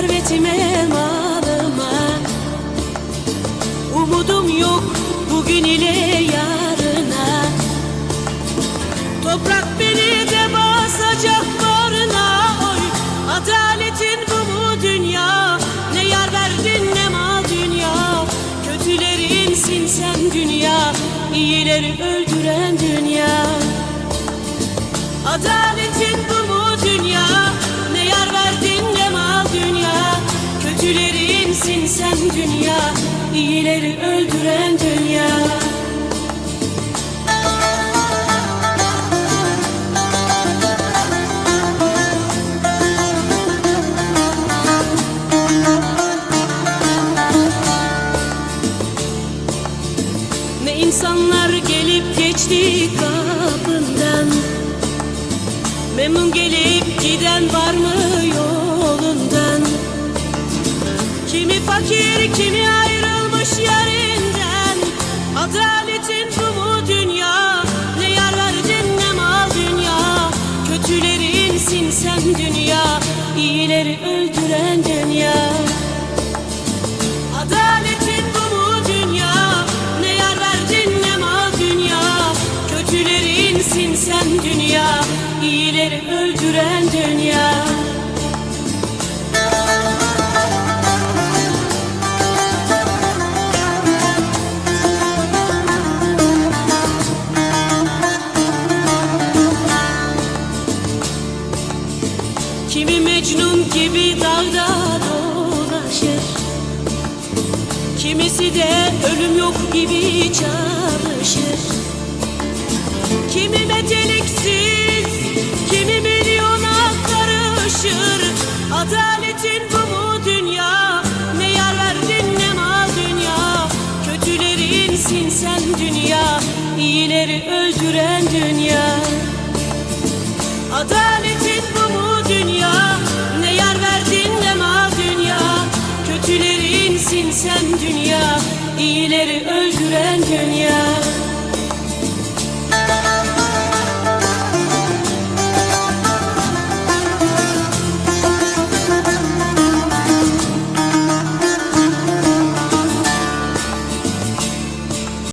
servetime malıma. Umudum yok bugün ile yarına. Toprak beni de basacak barına oy Adaletin bu mu dünya? Ne yar verdin ne mal dünya. Kötülerinsin sen dünya iyileri öldüren dünya. Adaletin bu dünya iyileri öldüren dünya. Ne insanlar gelip geçti kapından? Memnun gelip giden var mı yolundan fakir kimi ayrılmış yerinden? Adaletin bu mu dünya? Ne yar verdin ne mal dünya? Kötülerinsin sen dünya iyileri öldüren dünya. Adaletin bu mu dünya? Ne yar verdin ne mal dünya? Kötülerinsin sen dünya iyileri öldüren dünya Kimi Mecnun gibi dağda dolaşır. Kimisi de ölüm yok gibi çalışır. Kimi meteliksiz, kimi milyona karışır. Adaletin bu mu dünya, ne yar verdin ne mal dünya Kötülerinsin sen dünya, iyileri öldüren dünya. Adaletin sen dünya iyileri öldüren dünya